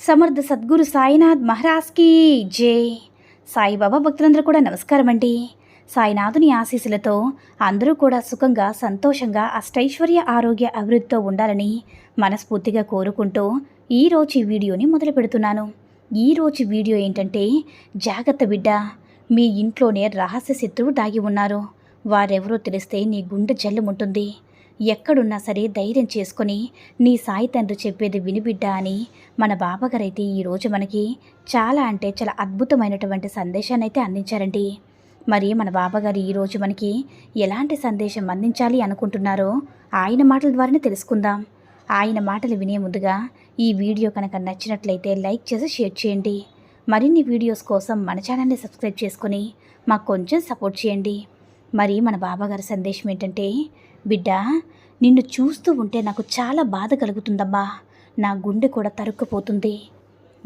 సమర్థ సద్గురు సాయినాథ్ మహారాజ్కి జై. సాయిబాబా భక్తులందరూ కూడా నమస్కారం అండి సాయినాథుని ఆశీస్సులతో అందరూ కూడా సుఖంగా సంతోషంగా అష్టైశ్వర్య ఆరోగ్య అభివృద్ధితో ఉండాలని మనస్ఫూర్తిగా కోరుకుంటూ ఈరోజు ఈ వీడియోని మొదలు పెడుతున్నాను. ఈరోజు వీడియో ఏంటంటే జాగ్రత్త బిడ్డ మీ ఇంట్లోనే రహస్య శత్రువు దాగి ఉన్నారు. వారెవరో తెలిస్తే నీ గుండె జల్లుముంటుంది. ఎక్కడున్నా సరే ధైర్యం చేసుకొని నీ సాయి తండ్రి చెప్పేది వినిబిడ్డ అని మన బాబాగారైతే ఈరోజు మనకి చాలా అంటే చాలా అద్భుతమైనటువంటి సందేశాన్ని అయితే అందించారండి. మరి మన బాబాగారు ఈరోజు మనకి ఎలాంటి సందేశం అందించాలి అనుకుంటున్నారో ఆయన మాటల ద్వారానే తెలుసుకుందాం. ఆయన మాటలు వినే ముందుగా ఈ వీడియో కనుక నచ్చినట్లయితే లైక్ చేసి షేర్ చేయండి. మరిన్ని వీడియోస్ కోసం మన ఛానల్ని సబ్స్క్రైబ్ చేసుకొని మాకు కొంచెం సపోర్ట్ చేయండి. మరి మన బాబాగారి సందేశం ఏంటంటే బిడ్డ నిన్ను చూస్తూ ఉంటే నాకు చాలా బాధ కలుగుతుందమ్మా. నా గుండె కూడా తరుక్కుపోతుంది.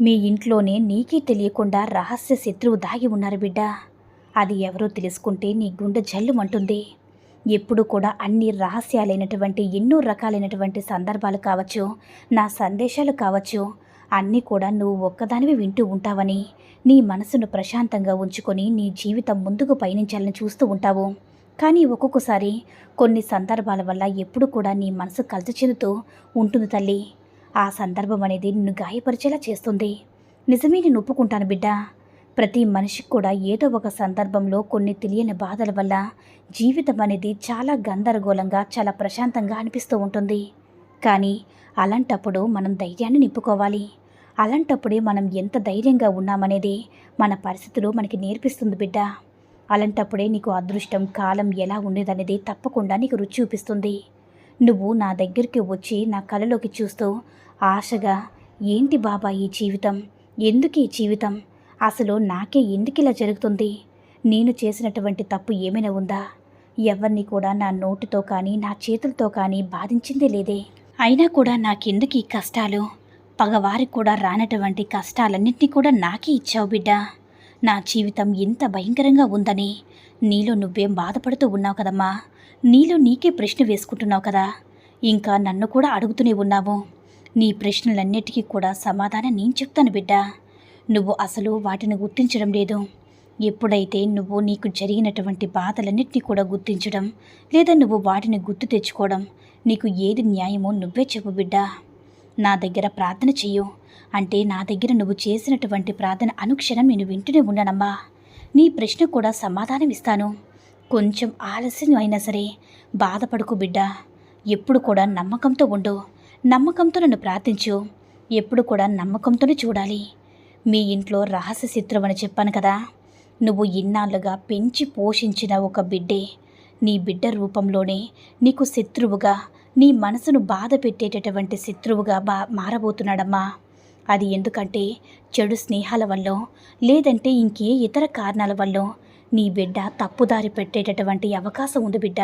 మీ ఇంట్లోనే నీకే తెలియకుండా రహస్య శత్రువు దాగి ఉన్నారు బిడ్డ. అది ఎవరో తెలుసుకుంటే నీ గుండె జల్లుమంటుంది ఎప్పుడు కూడా అన్ని రహస్యాలైనటువంటి ఎన్నో రకాలైనటువంటి సందర్భాలు కావచ్చు నా సందేశాలు కావచ్చు అన్నీ కూడా నువ్వు ఒక్కదానివి వింటూ ఉంటావని నీ మనసును ప్రశాంతంగా ఉంచుకొని నీ జీవితం ముందుకు పయనించాలని చూస్తూ ఉంటావు. కానీ ఒక్కొక్కసారి కొన్ని సందర్భాల వల్ల ఎప్పుడు కూడా నీ మనసు కలత చెందుతూ ఉంటుంది తల్లి. ఆ సందర్భం అనేది నిన్ను గాయపరిచేలా చేస్తుంది. నిజమే నేను ఒప్పుకుంటాను బిడ్డ. ప్రతి మనిషికి కూడా ఏదో ఒక సందర్భంలో కొన్ని తెలియని బాధల వల్ల జీవితం అనేది చాలా గందరగోళంగా చాలా ప్రశాంతంగా అనిపిస్తూ ఉంటుంది. కానీ అలాంటప్పుడు మనం ధైర్యాన్ని నింపుకోవాలి. అలాంటప్పుడే మనం ఎంత ధైర్యంగా ఉన్నామనేది మన పరిస్థితులు మనకి నేర్పిస్తుంది బిడ్డ. అలాంటప్పుడే నీకు అదృష్టం కాలం ఎలా ఉండేదనేది తప్పకుండా నీకు రుచి చూపిస్తుంది. నువ్వు నా దగ్గరికి వచ్చి నా కళలోకి చూస్తూ ఆశగా ఏంటి బాబా ఈ జీవితం? ఎందుకు ఈ జీవితం? అసలు నాకే ఎందుకు ఇలా జరుగుతుంది? నేను చేసినటువంటి తప్పు ఏమైనా ఉందా? ఎవరిని కూడా నా నోటితో కానీ నా చేతులతో కానీ బాధించిందే లేదే. అయినా కూడా నాకెందుకు ఈ కష్టాలు? పగవారికి కూడా రానటువంటి కష్టాలన్నింటినీ కూడా నాకే ఇచ్చావు బిడ్డ. నా జీవితం ఇంత భయంకరంగా ఉందని. నీలో నువ్వేం బాధపడుతూ ఉన్నావు కదమ్మా. నీలో నీకే ప్రశ్న వేసుకుంటున్నావు కదా. ఇంకా నన్ను కూడా అడుగుతూనే ఉన్నావు. నీ ప్రశ్నలన్నిటికీ కూడా సమాధానం నేను చెప్తాను బిడ్డ. నువ్వు అసలు వాటిని గుర్తించడం లేదు. ఎప్పుడైతే నువ్వు నీకు జరిగినటువంటి బాధలన్నింటినీ కూడా గుర్తించడం లేదా నువ్వు వాటిని గుర్తు తెచ్చుకోవడం నీకు ఏది న్యాయమో నువ్వే చెప్పు బిడ్డా. నా దగ్గర ప్రార్థన చెయ్యు. అంటే నా దగ్గర నువ్వు చేసినటువంటి ప్రార్థన అనుక్షణం నేను వింటూనే ఉండనమ్మా నీ ప్రశ్న కూడా సమాధానం ఇస్తాను. కొంచెం ఆలస్యం అయినా సరే బాధపడుకు బిడ్డ. ఎప్పుడు కూడా నమ్మకంతో ఉండు. నమ్మకంతో నన్ను ప్రార్థించు. ఎప్పుడు కూడా నమ్మకంతోనే చూడాలి. మీ ఇంట్లో రహస్య శత్రువు అని చెప్పాను కదా. నువ్వు ఇన్నాళ్ళుగా పెంచి పోషించిన ఒక బిడ్డే. నీ బిడ్డ రూపంలోనే నీకు శత్రువుగా నీ మనసును బాధ పెట్టేటటువంటి శత్రువుగా బా మారబోతున్నాడమ్మా. అది ఎందుకంటే చెడు స్నేహాల వల్ల లేదంటే ఇంకే ఇతర కారణాల వల్ల నీ బిడ్డ తప్పుదారి పెట్టేటటువంటి అవకాశం ఉంది బిడ్డ.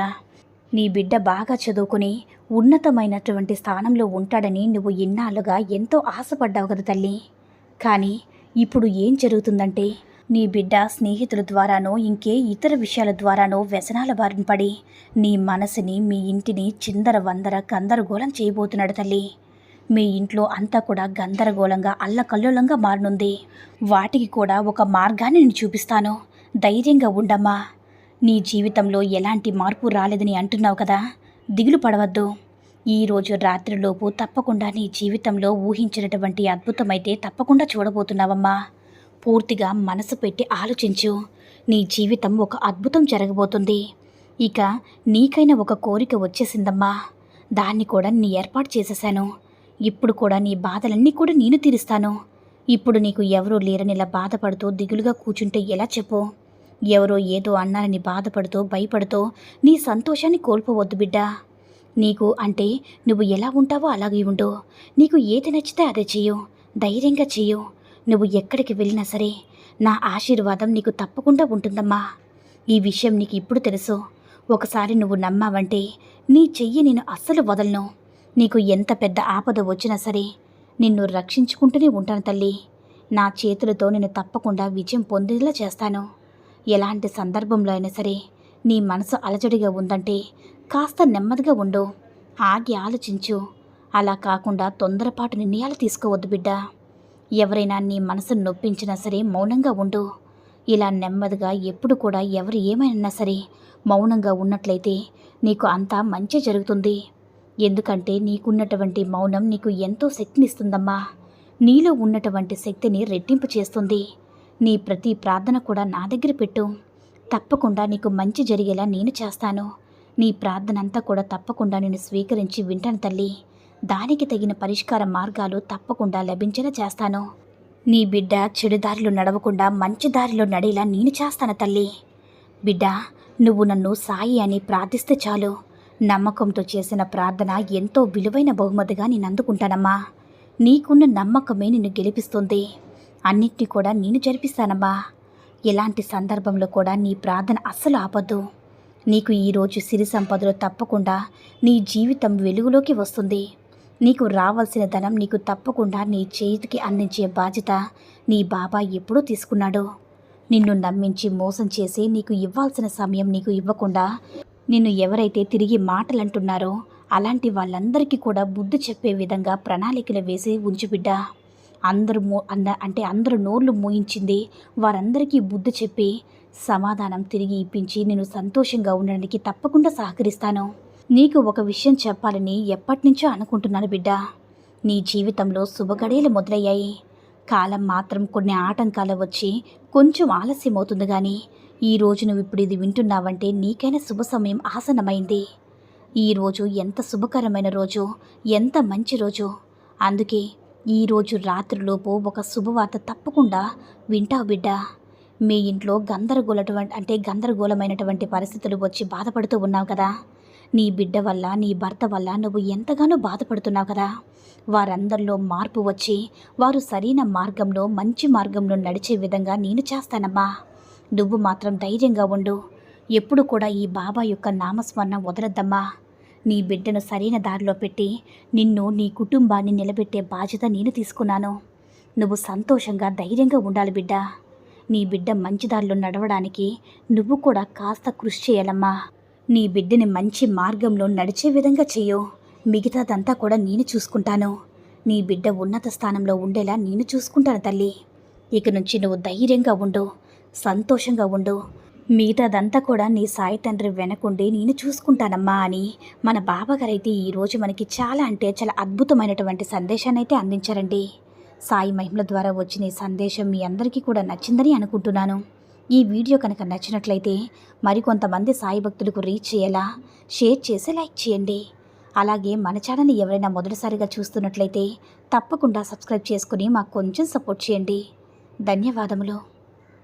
నీ బిడ్డ బాగా చదువుకుని ఉన్నతమైనటువంటి స్థానంలో ఉంటాడని నువ్వు ఇన్నాళ్ళుగా ఎంతో ఆశపడ్డావు కదా తల్లి. కానీ ఇప్పుడు ఏం జరుగుతుందంటే నీ బిడ్డ స్నేహితుల ద్వారానో ఇంకే ఇతర విషయాల ద్వారానో వ్యసనాల బారిన పడి నీ మనసుని మీ ఇంటిని చిందర వందర గందరగోళం చేయబోతున్నాడు తల్లి. మీ ఇంట్లో అంతా కూడా గందరగోళంగా అల్లకల్లోలంగా మారనుంది. వాటికి కూడా ఒక మార్గాన్ని నేను చూపిస్తాను. ధైర్యంగా ఉండమ్మా. నీ జీవితంలో ఎలాంటి మార్పు రాలేదని అంటున్నావు కదా. దిగులు పడవద్దు. ఈరోజు రాత్రిలోపు తప్పకుండా నీ జీవితంలో ఊహించినటువంటి అద్భుతమైతే తప్పకుండా చూడబోతున్నావమ్మా. పూర్తిగా మనసు పెట్టి ఆలోచించు. నీ జీవితం ఒక అద్భుతం జరగబోతుంది. ఇక నీకైనా ఒక కోరిక వచ్చేసిందమ్మా. దాన్ని కూడా నీ ఏర్పాటు చేసేశాను ఇప్పుడు కూడా నీ బాధలన్నీ కూడా నేను తీరుస్తాను. ఇప్పుడు నీకు ఎవరూ లేరనిలా బాధపడుతూ దిగులుగా కూర్చుంటే ఎలా చెప్పు? ఎవరో ఏదో అన్నారని బాధపడుతూ భయపడుతూ నీ సంతోషాన్ని కోల్పోవద్దు బిడ్డ. నీకు అంటే నువ్వు ఎలా ఉంటావో అలాగే ఉండు. నీకు ఏది నచ్చితే అదే చెయ్యు. ధైర్యంగా చెయ్యు. నువ్వు ఎక్కడికి వెళ్ళినా సరే నా ఆశీర్వాదం నీకు తప్పకుండా ఉంటుందమ్మా. ఈ విషయం నీకు ఇప్పుడు తెలుసు. ఒకసారి నువ్వు నమ్మావంటే నీ చెయ్యి నేను అస్సలు వదలను. నీకు ఎంత పెద్ద ఆపద వచ్చినా సరే నిన్ను రక్షించుకుంటూనే ఉంటాను తల్లి. నా చేతులతో నేను తప్పకుండా విజయం పొందేలా చేస్తాను. ఎలాంటి సందర్భంలో అయినా సరే నీ మనసు అలజడిగా ఉందంటే కాస్త నెమ్మదిగా ఉండు. ఆగి ఆలోచించు. అలా కాకుండా తొందరపాటు నిర్ణయాలు తీసుకోవద్దు బిడ్డా. ఎవరైనా నీ మనసును నొప్పించినా సరే మౌనంగా ఉండు. ఇలా నెమ్మదిగా ఎప్పుడు కూడా ఎవరు ఏమైనా సరే మౌనంగా ఉన్నట్లయితే నీకు అంతా మంచి జరుగుతుంది. ఎందుకంటే నీకున్నటువంటి మౌనం నీకు ఎంతో శక్తినిస్తుందమ్మా. నీలో ఉన్నటువంటి శక్తిని రెట్టింపు చేస్తుంది. నీ ప్రతి ప్రార్థన కూడా నా దగ్గర పెట్టు. తప్పకుండా నీకు మంచి జరిగేలా నేను చేస్తాను. నీ ప్రార్థన అంతా కూడా తప్పకుండా నేను స్వీకరించి వింటాను తల్లి. దానికి తగిన పరిష్కార మార్గాలు తప్పకుండా లభించేలా చేస్తాను. నీ బిడ్డ చెడు దారిలో నడవకుండా మంచి దారిలో నడేలా నేను చేస్తాను తల్లి. బిడ్డ నువ్వు నన్ను సాయి అని ప్రార్థిస్తే చాలు. నమ్మకంతో చేసిన ప్రార్థన ఎంతో విలువైన బహుమతిగా నేను అందుకుంటానమ్మా. నీకున్న నమ్మకమే నిన్ను గెలిపిస్తుంది. అన్నిటినీ కూడా నేను జరిపిస్తానమ్మా. ఎలాంటి సందర్భంలో కూడా నీ ప్రార్థన అస్సలు ఆపద్దు. నీకు ఈరోజు సిరి సంపదలు తప్పకుండా నీ జీవితం వెలుగులోకి వస్తుంది. నీకు రావాల్సిన ధనం నీకు తప్పకుండా నీ చేతికి అందించే బాధ్యత నీ బాబా ఎప్పుడూ తీసుకున్నాడు. నిన్ను నమ్మించి మోసం చేసి నీకు ఇవ్వాల్సిన సమయం నీకు ఇవ్వకుండా నిన్ను ఎవరైతే తిరిగి మాటలంటున్నారో అలాంటి వాళ్ళందరికీ కూడా బుద్ధి చెప్పే విధంగా ప్రణాళికలు వేసి ఉంచు బిడ్డ. అందరూ మూ అన్న అంటే అందరూ నోర్లు మూయించింది వారందరికీ బుద్ధి చెప్పి సమాధానం తిరిగి ఇప్పించి నేను సంతోషంగా ఉండడానికి తప్పకుండా సహకరిస్తాను. నీకు ఒక విషయం చెప్పాలని ఎప్పటినుంచో అనుకుంటున్నాను బిడ్డ. నీ జీవితంలో శుభగడియలు మొదలయ్యాయి. కాలం మాత్రం కొన్ని ఆటంకాలు వచ్చి కొంచెం ఆలస్యం అవుతుంది కానీ ఈ రోజు నువ్వు ఇప్పుడు ఇది వింటున్నావంటే నీకైనా శుభ సమయం ఆసనమైంది ఈ రోజు ఎంత శుభకరమైన రోజు ఎంత మంచి రోజు. అందుకే ఈరోజు రాత్రిలోపు ఒక శుభవార్త తప్పకుండా వింటావు బిడ్డ. మీ ఇంట్లో గందరగోళటువంటి అంటే గందరగోళమైనటువంటి పరిస్థితులు వచ్చి బాధపడుతూ ఉన్నావు కదా. నీ బిడ్డ వల్ల నీ భర్త వల్ల నువ్వు ఎంతగానో బాధపడుతున్నావు కదా? వారందరిలో మార్పు వచ్చి వారు సరైన మార్గంలో మంచి మార్గంలో నడిచే విధంగా నేను చేస్తానమ్మా. నువ్వు మాత్రం ధైర్యంగా ఉండు. ఎప్పుడు కూడా ఈ బాబా యొక్క నామస్మరణ వదలద్దమ్మా. నీ బిడ్డను సరైన దారిలో పెట్టి నిన్ను నీ కుటుంబాన్ని నిలబెట్టే బాధ్యత నేను తీసుకున్నాను. నువ్వు సంతోషంగా ధైర్యంగా ఉండాలి బిడ్డ. నీ బిడ్డ మంచి దారిలో నడవడానికి నువ్వు కూడా కాస్త కృషి చేయాలమ్మా. నీ బిడ్డని మంచి మార్గంలో నడిచే విధంగా చెయ్యు. మిగతాదంతా కూడా నేను చూసుకుంటాను. నీ బిడ్డ ఉన్నత స్థానంలో ఉండేలా నేను చూసుకుంటాను తల్లి. ఇక నుంచి నువ్వు ధైర్యంగా ఉండు. సంతోషంగా ఉండు. మిగతాదంతా కూడా నీ సాయి తండ్రి వెనకుండి నేను చూసుకుంటానమ్మా అని మన బాబాగారైతే ఈరోజు మనకి చాలా అంటే చాలా అద్భుతమైనటువంటి సందేశాన్ని అయితే అందించారండి. సాయి మహిమల ద్వారా వచ్చిన ఈ సందేశం మీ అందరికీ కూడా నచ్చిందని అనుకుంటున్నాను. ఈ వీడియో కనుక నచ్చినట్లయితే మరికొంతమంది సాయి భక్తులకు రీచ్ చేయాలా షేర్ చేసి లైక్ చేయండి. అలాగే మన ఛానల్ని ఎవరైనా మొదటిసారిగా చూస్తున్నట్లయితే తప్పకుండా సబ్స్క్రైబ్ చేసుకుని మాకు కొంచెం సపోర్ట్ చేయండి. ధన్యవాదములు.